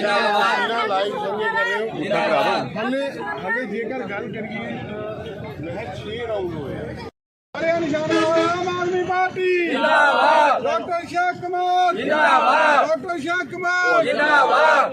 ਜਿੰਦਾਬਾਦ ਲਾਈਵ ਸਾਂਝੇ ਕਰ ਰਹੇ ਹੋ ਜਿੰਦਾਬਾਦ ਹਲੇ ਹਲੇ ਜੇਕਰ ਗੱਲ ਕਰੀਏ ਮੈਂ 6 ਰਾਉਂਡ ਹੋਇਆ ਹਰਿਆ ਨਿਸ਼ਾਨਾ ਹੋਇਆ ਆਮ ਆਦਮੀ ਪਾਰਟੀ। ਜਿੰਦਾਬਾਦ। ਡਾਕਟਰ ਸ਼ਾਹ ਕਮਾਲ ਜਿੰਦਾਬਾਦ। ਡਾਕਟਰ ਸ਼ਾਹ ਕਮਾਲ ਜਿੰਦਾਬਾਦ।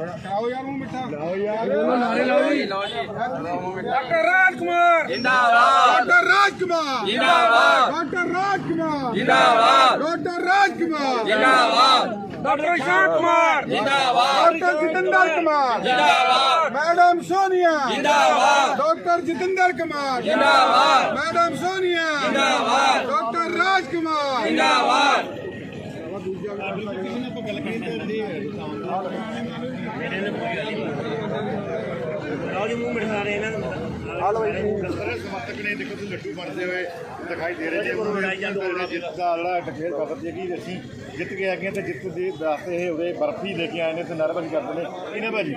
ਕਰਾਓ ਯਾਰ ਮੂੰਹ ਮਿੱਠਾ। ਲਾਓ ਯਾਰ। ਉਹਨਾਂ ਨਾਰੇ ਲਾਓ ਜੀ। ਡਾਕਟਰ ਰਾਜ ਕੁਮਾਰ ਜਿੰਦਾਬਾਦ। ਡਾਕਟਰ ਰਾਜ ਕੁਮਾਰ ਜਿੰਦਾਬਾਦ। ਡਾਕਟਰ ਰਾਜ ਕੁਮਾਰ ਜਿੰਦਾਬਾਦ। ਡਾਕਟਰ ਰਾਜ ਕੁਮਾਰ ਜਿੰਦਾਬਾਦ। ਡਾਕਟਰ ਸ਼ਾਹ ਕੁਮਾਰ। ਜਿੰਦਾਬਾਦ। ਡਾਕਟਰ ਜਤਿੰਦਰ ਕੁਮਾਰ। ਜਿੰਦਾਬਾਦ। ਮੈਡਮ ਸੋਨੀਆ। ਜਿੰਦਾਬਾਦ। ਡਾਕਟਰ ਜਤਿੰਦਰ ਕੁਮਾਰ। ਜਿੰਦਾਬਾਦ। ਮੈਡਮ ਸੋਨੀਆ। ਜਿੰਦਾਬਾਦ। ਡਾਕਟਰ ਰਾਜ ਕੁਮਾਰ ਜਿੰਦਾਬਾਦ। ਸਮਰਥਕ ਨੇ ਦੇਖੋ ਤੁਸੀਂ ਲੱਡੂ ਬਣਦੇ ਹੋਏ ਦਿਖਾਈ ਦੇ ਰਹੇ ਨੇ ਜਿੱਤ ਦਾ ਜਿਹੜਾ ਡਕੇਰ ਵਕਤ ਜੀ ਕਿ ਅਸੀਂ ਜਿੱਤ ਕੇ ਆ ਗਏ ਤੇ ਜਿੱਤ ਦੇ ਵਾਸਤੇ ਇਹ ਉਹਦੇ ਬਰਫੀ ਲੈ ਕੇ ਆਏ ਨੇ ਤੇ ਨਰਵਸ ਕਰਦੇ ਨੇ ਇਹਨਾਂ ਭਾਜੀ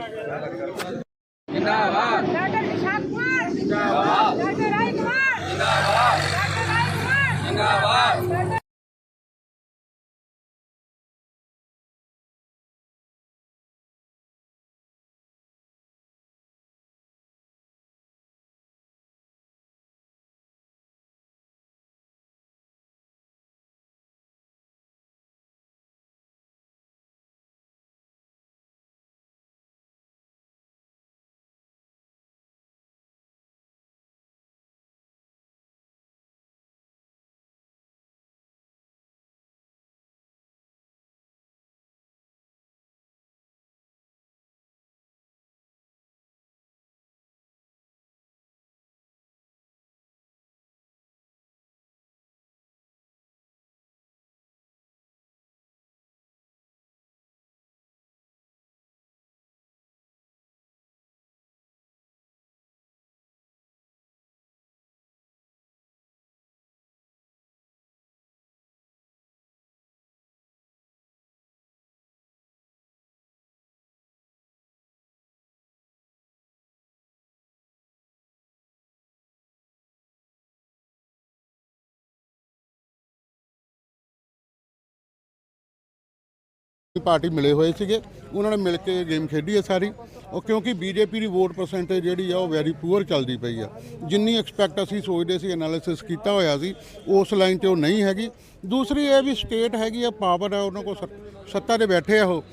ਪਾਰਟੀ ਮਿਲੇ ਹੋਏ ਸੀਗੇ। ਉਹਨਾਂ ਨੇ ਮਿਲ ਕੇ ਗੇਮ ਖੇਡੀ ਹੈ ਸਾਰੀ। ਉਹ ਕਿਉਂਕਿ ਬੀਜੇਪੀ ਦੀ ਵੋਟ ਪਰਸੈਂਟੇਜ ਜਿਹੜੀ ਆ ਉਹ ਵੈਰੀ ਪੂਅਰ ਚੱਲਦੀ ਪਈ ਆ। ਜਿੰਨੀ ਐਕਸਪੈਕਟ ਅਸੀਂ ਸੋਚਦੇ ਸੀ ਐਨਾਲਿਸਿਸ ਕੀਤਾ ਹੋਇਆ ਸੀ, ਉਸ ਲਾਈਨ ਤੇ ਉਹ ਨਹੀਂ ਹੈਗੀ। ਦੂਸਰੀ ਇਹ ਵੀ ਸਟੇਟ ਹੈਗੀ ਆ ਪਾਵਰ ਆ, ਉਹਨਾਂ ਕੋਲ ਸੱਤ- ਸੱਤਾ ਤੇ ਬੈਠੇ ਆ ਉਹ।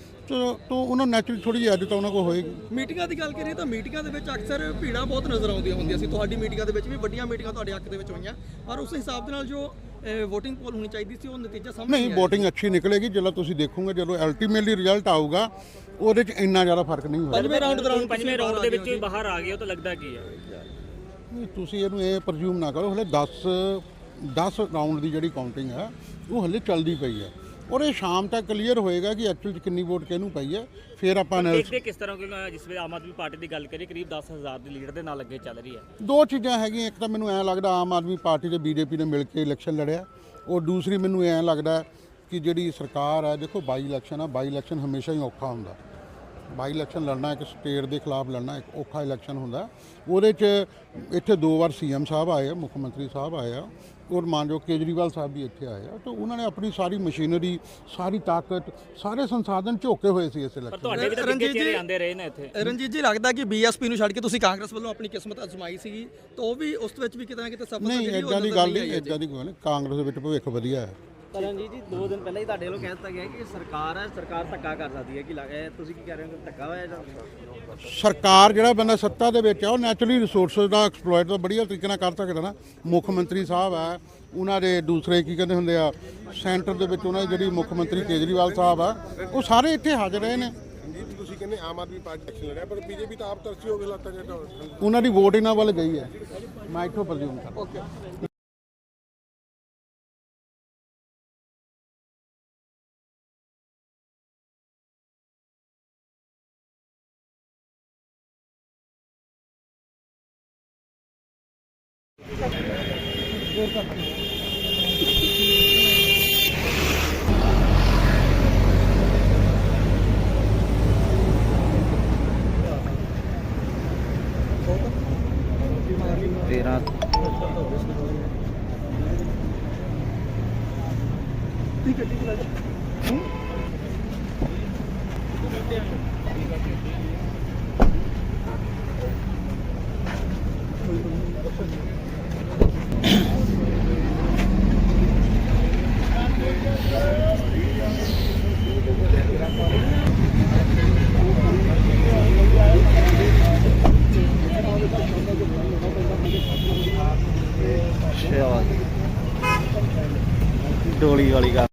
ਤੋ ਉਹਨਾਂ ਨੈਚੁਰਲੀ ਥੋੜੀ ਜਿਹੀ ਅੱਜ ਤਾਂ ਉਹਨਾਂ ਕੋਲ ਹੋਏਗੀ। ਮੀਟਿੰਗਾਂ ਦੀ ਗੱਲ ਕਰੀਏ ਤਾਂ ਮੀਟਿੰਗਾਂ ਦੇ ਵਿੱਚ ਅਕਸਰ ਭੀੜਾਂ ਬਹੁਤ ਨਜ਼ਰ ਆਉਂਦੀਆਂ ਹੁੰਦੀਆਂ ਸੀ। ਤੁਹਾਡੀ ਮੀਟਿੰਗਾਂ ਦੇ ਵਿੱਚ ਵੀ ਵੱਡੀਆਂ ਮੀਟਿੰਗਾਂ ਤੁਹਾਡੇ ਹੱਕ ਦੇ ਵਿੱਚ ਹੋਈਆਂ। ਪਰ ਉਸ ਹਿਸਾਬ ਦੇ ਨਾਲ ਜੋ VOTING ਪੋਲ ਹੋਣੀ ਚਾਹੀਦੀ ਸੀ ਉਹ ਨਤੀਜਾ ਸਾਹਮਣੇ ਨਹੀਂ। VOTING ਅੱਛੀ ਨਿਕਲੇਗੀ ਜਦੋਂ ਤੁਸੀਂ ਦੇਖੋਗੇ ਜਦੋਂ ਅਲਟੀਮੇਟਲੀ ਰਿਜ਼ਲਟ ਆਊਗਾ ਉਹਦੇ 'ਚ ਇੰਨਾ ਜ਼ਿਆਦਾ ਫ਼ਰਕ ਨਹੀਂ ਹੋਏਗਾ। ਪੰਜਵੇਂ ਰਾਊਂਡ ਦੌਰਾਨ ਪੰਜਵੇਂ ਰਾਊਂਡ ਦੇ ਵਿੱਚ ਬਾਹਰ ਆ ਗਏ ਹੋ ਤਾਂ ਲੱਗਦਾ ਕੀ ਹੈ? ਨਹੀਂ ਤੁਸੀਂ ਇਹਨੂੰ ਇਹ ਪ੍ਰਜ਼ੂਮ ਨਾ ਕਰੋ ਹਲੇ 10 10 ਰਾਊਂਡ ਦੀ ਜਿਹੜੀ ਕਾਊਂਟਿੰਗ ਹੈ ਉਹ ਹਲੇ ਚੱਲਦੀ ਪਈ ਹੈ ਔਰ ਇਹ ਸ਼ਾਮ ਤੱਕ ਕਲੀਅਰ ਹੋਏਗਾ ਕਿ ਐਕਚੁਅਲ 'ਚ ਕਿੰਨੀ ਵੋਟ ਕਿਹਨੂੰ ਪਈ ਹੈ ਫਿਰ ਆਪਾਂ analysis- ਦੇਖਦੇ ਕਿਸ ਤਰ੍ਹਾਂ ਕਿ ਜਿਸ ਵੇਲੇ ਆਮ ਆਦਮੀ ਪਾਰਟੀ ਦੀ ਗੱਲ ਕਰੀਏ ਕਰੀਬ 10000 ਦੀ ਲੀਡ ਦੇ ਨਾਲ ਅੱਗੇ ਚੱਲ ਰਹੀ ਹੈ। ਦੋ ਚੀਜ਼ਾਂ ਹੈਗੀਆਂ ਇੱਕ ਤਾਂ ਮੈਨੂੰ ਐਂ ਲੱਗਦਾ ਆਮ ਆਦਮੀ ਪਾਰਟੀ ਤੇ ਬੀਜੇਪੀ ਨੇ ਮਿਲ ਕੇ ਇਲੈਕਸ਼ਨ ਲੜਿਆ ਔਰ ਦੂਸਰੀ ਮੈਨੂੰ ਐਂ ਲੱਗਦਾ ਕਿ ਜਿਹੜੀ ਸਰਕਾਰ ਹੈ ਦੇਖੋ ਬਾਈ ਇਲੈਕਸ਼ਨ ਆ ਬਾਈ ਇਲੈਕਸ਼ਨ ਹਮੇਸ਼ਾ ਹੀ ਔਖਾ ਹੁੰਦਾ। ਬਾਈ ਇਲੈਕਸ਼ਨ ਲੜਨਾ ਇੱਕ ਸਟੇਟ ਦੇ ਖਿਲਾਫ ਲੜਨਾ ਇੱਕ ਔਖਾ ਇਲੈਕਸ਼ਨ ਹੁੰਦਾ। ਉਹਦੇ 'ਚ ਇੱਥੇ ਦੋ ਵਾਰ ਸੀਐਮ ਸਾਹਿਬ ਆਏ ਆ ਮੁੱਖ ਮੰਤਰੀ ਸਾਹਿਬ ਆਏ ਆ ਔਰ ਮਾਨਯੋਗ ਕੇਜਰੀਵਾਲ ਸਾਹਿਬ ਵੀ ਇੱਥੇ ਆਏ ਆ। ਤਾਂ ਉਹਨਾਂ ਨੇ ਆਪਣੀ ਸਾਰੀ ਮਸ਼ੀਨਰੀ ਸਾਰੀ ਤਾਕਤ ਸਾਰੇ ਸੰਸਾਧਨ ਝੋਕੇ ਹੋਏ ਸੀ ਇਸ ਪਰ ਇਲੈਕਸ਼ਨ ਤੁਹਾਡੇ ਵੀ ਤਾਂ ਰਣਜੀਤ ਜੀ- ਆਉਂਦੇ ਰਹੇ ਨੇ ਇੱਥੇ। ਰਣਜੀਤ ਜੀ ਲੱਗਦਾ ਕਿ ਬੀਐਸਪੀ ਨੂੰ ਛੱਡ ਕੇ ਤੁਸੀਂ ਕਾਂਗਰਸ ਵੱਲੋਂ ਆਪਣੀ ਕਿਸਮਤ ਅਜ਼ਮਾਈ ਸੀਗੀ ਤਾਂ ਉਹ ਵੀ ਉਸ ਵਿੱਚ ਵੀ ਕਿਤੇ ਨਾ ਕਿਤੇ ਸਫਲਤਾ ਨਹੀਂ ਇਦਾਂ ਦੀ ਗੱਲ ਨਹੀਂ ਇਦਾਂ ਦੀ ਕੋਈ ਨਹੀਂ। ਕਾਂਗਰਸ ਦੇ ਵਿੱਚ ਭਵਿੱਖ ਵਧੀਆ ਹੈ। ਰਣਜੀਤ ਜੀ ਦੋ ਦਿਨ ਪਹਿਲਾਂ ਹੀ ਤੁਹਾਡੇ ਵੱਲੋਂ ਕਹਿ ਦਿੱਤਾ ਗਿਆ ਕਿ ਸਰਕਾਰ ਹੈ ਸਰਕਾਰ ਧੱਕਾ ਕਰ ਸਕਦੀ ਹੈ ਕਿ ਲੱਗ ਤੁਸੀਂ ਕੀ ਕਹਿ ਰਹੇ ਹੋ ਕਿ ਧੱਕਾ ਹੋਇਆ ਜਾਂ? ਸਰਕਾਰ ਜਿਹੜਾ ਬੰਦਾ ਸੱਤਾ ਦੇ ਵਿੱਚ ਆ ਉਹ ਨੈਚੁਰਲੀ ਰਿਸੋਰਸਸ ਦਾ ਐਕਸਪਲੋਇਟ ਤਾਂ ਬੜੀਆ ਤਰੀਕੇ ਨਾਲ ਕਰ ਸਕਦਾ ਨਾ। ਮੁੱਖ ਮੰਤਰੀ ਸਾਹਿਬ ਹੈ ਉਹਨਾਂ ਦੇ ਦੂਸਰੇ ਕੀ ਕਹਿੰਦੇ ਹੁੰਦੇ ਆ ਸੈਂਟਰ ਦੇ ਵਿੱਚ ਉਹਨਾਂ ਦੀ ਜਿਹੜੀ ਮੁੱਖ ਮੰਤਰੀ ਕੇਜਰੀਵਾਲ ਸਾਹਿਬ ਆ ਉਹ ਸਾਰੇ ਇੱਥੇ ਹਾਜ਼ਰ ਰਹੇ ਨੇ। ਜੀ ਤੁਸੀਂ ਕਹਿੰਦੇ ਆਮ ਆਦਮੀ ਪਾਰਟੀ ਇਲੈਕਸ਼ਨ ਲੜਿਆ ਪਰ ਬੀਜੇਪੀ ਤਾਂ ਆਪ ਤਰਸੀ ਹੋ ਗਈ ਲੱਗਦਾ ਜਿਹੜਾ ਉਹਨਾਂ ਦੀ ਵੋਟ ਇਹਨਾਂ ਵੱਲ ਗਈ ਹੈ। ਮੈਂ ਇੱਥੋਂ ਪ੍ਰਜ਼ੂਮ ਕਰਦਾ ਅੱਛਾ ਡੋਲੀ ਵਾਲੀ ਗੱਲ।